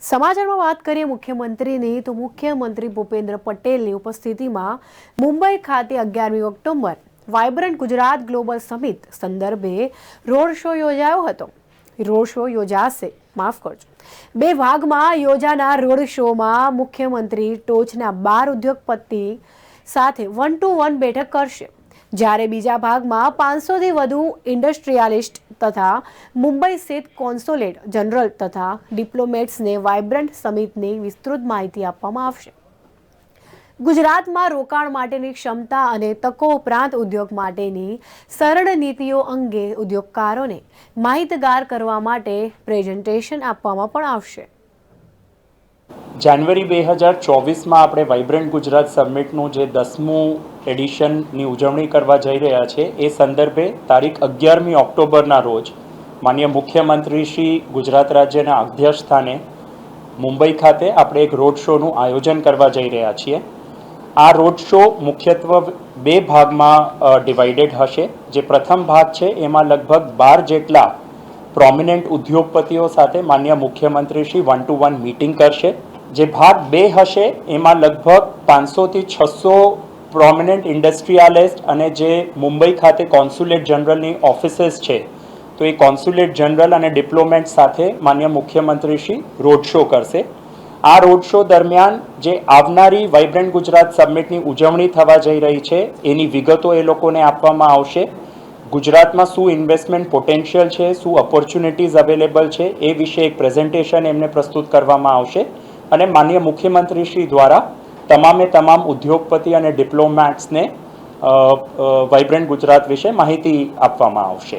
સમાચારમાં વાત કરીએ મુખ્યમંત્રીની, તો મુખ્યમંત્રી ભૂપેન્દ્ર પટેલની ઉપસ્થિતિમાં મુંબઈ ખાતે અગિયારમી October vibrant Gujarat global summit સંદર્ભે રોડ શો યોજાયો હતો. રોડ શો યોજાશે. માફ કરજો. બે ભાગમાં યોજાનાર રોડ શોમાં મુખ્યમંત્રી ટોચના બાર ઉદ્યોગપતિ સાથે વન ટુ વન બેઠક કરશે. જ્યારે બીજા ભાગમાં પાંચસોથી વધુ ઇન્ડસ્ટ્રીયાલિસ્ટ તથા મુંબઈ સ્થિત કોન્સોલેટ જનરલ તથા ડિપ્લોમેટ્સને વાયબ્રન્ટ સમિટની વિસ્તૃત માહિતી આપવામાં આવશે. ગુજરાતમાં રોકાણ માટેની ક્ષમતા અને તકો ઉપરાંત ઉદ્યોગ માટેની સરળ નીતિઓ અંગે ઉદ્યોગકારોને માહિતગાર કરવા માટે પ્રેઝન્ટેશન આપવામાં પણ આવશે. જાન્યુઆરી બે હજાર ચોવીસમાં આપણે વાઇબ્રન્ટ ગુજરાત સમિટનું જે દસમું એડિશનની ઉજવણી કરવા જઈ રહ્યા છે, એ સંદર્ભે તારીખ અગિયારમી ઓક્ટોબરના રોજ માન્ય મુખ્યમંત્રી શ્રી ગુજરાત રાજ્યના અધ્યક્ષ સ્થાને મુંબઈ ખાતે આપણે એક રોડ શોનું આયોજન કરવા જઈ રહ્યા છીએ. આ રોડ શો મુખ્યત્વે બે ભાગમાં ડિવાઇડેડ હશે. જે પ્રથમ ભાગ છે, એમાં લગભગ બાર જેટલા પ્રોમિનેન્ટ ઉદ્યોગપતિઓ સાથે માન્ય મુખ્યમંત્રી Shri one to one meeting કરશે. જે ભાગ બે હશે, એમાં લગભગ પાંચસોથી છસો પ્રોમિનન્ટ ઇન્ડસ્ટ્રીયાલિસ્ટ અને જે મુંબઈ ખાતે કોન્સ્યુલેટ જનરલની ઓફિસીસ છે. તો એ કોન્સ્યુલેટ જનરલ અને ડિપ્લોમેટ સાથે માન્ય મુખ્યમંત્રી શ્રી રોડ શો કરશે. આ રોડ શો દરમિયાન જે આવનારી વાઇબ્રન્ટ ગુજરાત સમિટની ઉજવણી થવા જઈ રહી છે, એની વિગતો એ લોકોને આપવામાં આવશે. ગુજરાતમાં શું ઇન્વેસ્ટમેન્ટ પોટેન્શિયલ છે, શું ઓપોર્ચ્યુનિટીઝ અવેલેબલ છે, એ વિશે એક પ્રેઝન્ટેશન એમને પ્રસ્તુત કરવામાં આવશે. અને માન્ય મુખ્યમંત્રી શ્રી દ્વારા તમામે તમામ ઉદ્યોગપતિ અને ડિપ્લોમેટ્સને વાઇબ્રન્ટ ગુજરાત વિશે માહિતી આપવામાં આવશે.